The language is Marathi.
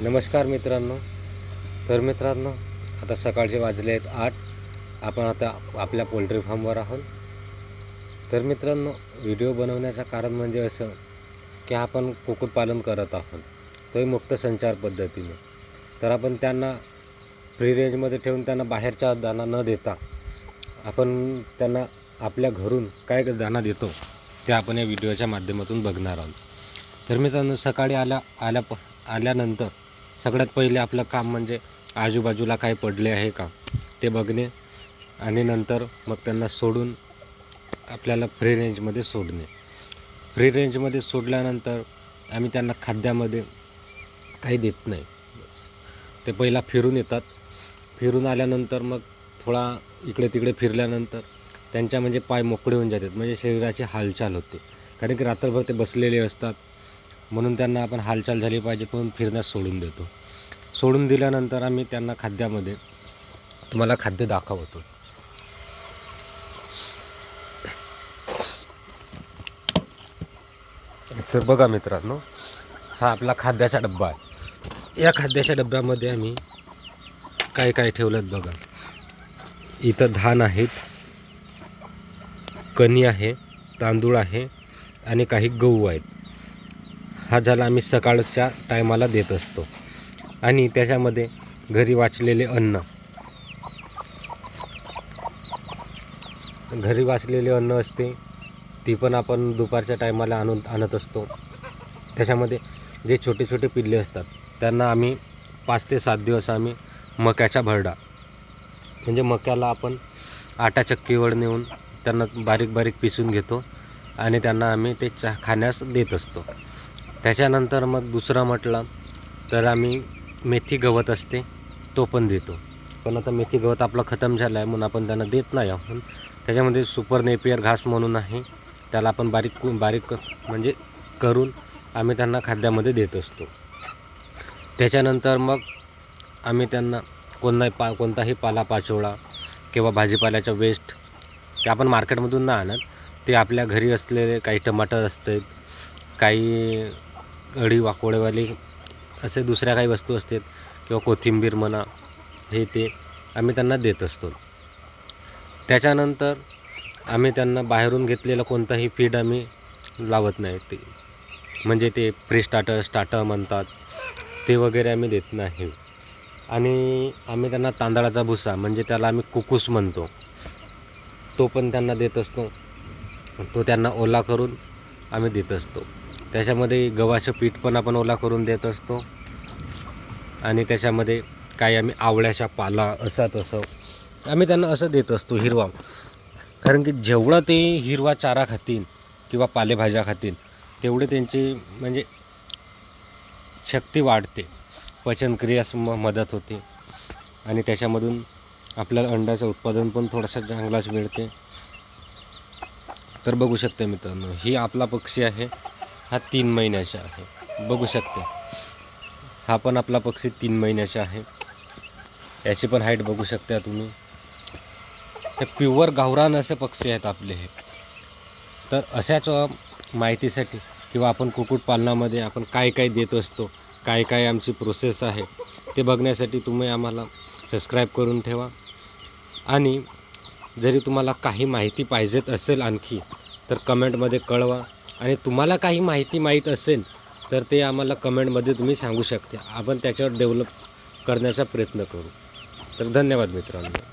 नमस्कार मित्रांनो. तर मित्रांनो आता सकाळचे वाजले आहेत आठ. आपण आता आपल्या पोल्ट्री फार्मवर आहोत. तर मित्रांनो व्हिडिओ बनवण्याचं कारण म्हणजे असं की आपण कुक्कुटपालन करत आहोत. तोही मुक्त संचार पद्धतीने. तर आपण त्यांना फ्री रेंजमध्ये ठेवून त्यांना बाहेरचा दाणा न देता आपण त्यांना आपल्या घरून काय दाणा देतो ते आपण या व्हिडिओच्या माध्यमातून बघणार आहोत. तर मित्रांनो सकाळी आल्या आल्या प आल्यानंतर सगळ्यात पहिले आपलं काम म्हणजे आजूबाजूला काय पडले आहे का ते बघणे आणि नंतर मग त्यांना सोडून आपल्याला फ्री रेंजमध्ये सोडणे. फ्री रेंजमध्ये सोडल्यानंतर आम्ही त्यांना खाद्यामध्ये काही देत नाही. ते पहिला फिरून येतात. फिरून आल्यानंतर मग थोडा इकडे तिकडे फिरल्यानंतर त्यांच्या म्हणजे पाय मोकळे होऊन जातात. म्हणजे शरीराची हालचाल होते. कारण की रात्रभर ते बसलेले असतात. म्हणून त्यांना आपण हालचाल झाली पाहिजे म्हणून फिरण्यास सोडून देतो. सोडून दिल्यानंतर आम्ही त्यांना खाद्यामध्ये तुम्हाला खाद्य दाखवतो. तर बघा मित्रांनो हा आपला खाद्याचा डब्बा आहे. या खाद्याच्या डब्यामध्ये आम्ही काय काय ठेवलं बघा. इथं धान आहेत कणी आहे तांदूळ आहे आणि काही गहू आहेत. हा झाला आम्ही सकाळच्या टायमाला देत असतो. आणि त्याच्यामध्ये घरी वाचलेले अन्न. घरी वाचलेले अन्न असते ती पण आपण दुपारच्या टायमाला आणून आणत असतो. त्याच्यामध्ये जे छोटे छोटे पिल्ले असतात त्यांना आम्ही पाच ते सात दिवस आम्ही मक्याचा भरडा म्हणजे मक्याला आपण आटा चक्कीवर नेऊन त्यांना बारीक बारीक पिसून घेतो आणि त्यांना आम्ही ते चा खाण्यास देत असतो. त्याच्यानंतर मग दुसरं म्हटलं तर आम्ही मेथी गवत असते तो पण देतो. पण आता मेथी गवत आपला खतम झाला आहे म्हणून आपण त्यांना देत नाही आहोत. त्याच्यामध्ये सुपर नेपियर घास म्हणून आहे. त्याला आपण बारीक बारीक म्हणजे करून आम्ही त्यांना खाद्यामध्ये देत असतो. त्याच्यानंतर मग आम्ही त्यांना कोणताही पा कोणताही पालापाचोळा किंवा भाजीपाल्याचा वेस्ट ते आपण मार्केटमधून ना आणत. ते आपल्या घरी असलेले काही टमाटर असतात काही कढी वाकोडेवाली असे दुसऱ्या काही वस्तू असतात किंवा कोथिंबीर म्हणा हे ते आम्ही त्यांना देत असतो. त्याच्यानंतर आम्ही त्यांना बाहेरून घेतलेलं कोणताही फीड आम्ही लावत नाही. ते म्हणजे ते फ्री स्टार्टर स्टार्टर म्हणतात. ते वगैरे आम्ही देत नाही. आणि आम्ही त्यांना तांदळाचा भुसा म्हणजे त्याला आम्ही कुकूस म्हणतो. तो पण त्यांना देत असतो. तो त्यांना ओला करून आम्ही देत असतो. त्याच्यामध्ये गव्हाचं पीठ पण आपण ओला करून देत असतो. आणि त्याच्यामध्ये काही आम्ही आवळ्याच्या पाला असा तसं आम्ही त्यांना असं देत असतो हिरवा. कारण की जेवढं ते हिरवा चारा खातील किंवा पालेभाज्या खातील तेवढे त्यांची म्हणजे शक्ती वाढते. पचनक्रियास म मदत होते. आणि त्याच्यामधून आपल्याला अंड्याचं उत्पादन पण थोडंसं चांगलाच मिळते. तर बघू शकते मित्रांनो ही आपला पक्षी आहे. हा तीन महिन्याचा आहे. बघू शकते. हा पण आपला पक्षी तीन महिन्याचा आहे. याची पण हाईट बघू शकता तुम्ही. हे प्युअर गावरान असे पक्षी आहेत आपले हे. तर अशाच माहितीसाठी किंवा आपण कुक्कुटपालनामध्ये आपण काय काय देत असतो काय काय आमची प्रोसेस आहे ते बघण्यासाठी तुम्ही आम्हाला सबस्क्राईब करून ठेवा. आणि जरी तुम्हाला काही माहिती पाहिजेत असेल आणखी तर कमेंटमध्ये कळवा. आणि तुम्हाला काही माहिती माहीत असेल तर ते आम्हाला कमेंटमध्ये तुम्ही सांगू शकता. आपण त्याच्यावर डेव्हलप करण्याचा प्रयत्न करू. तर धन्यवाद मित्रांनो.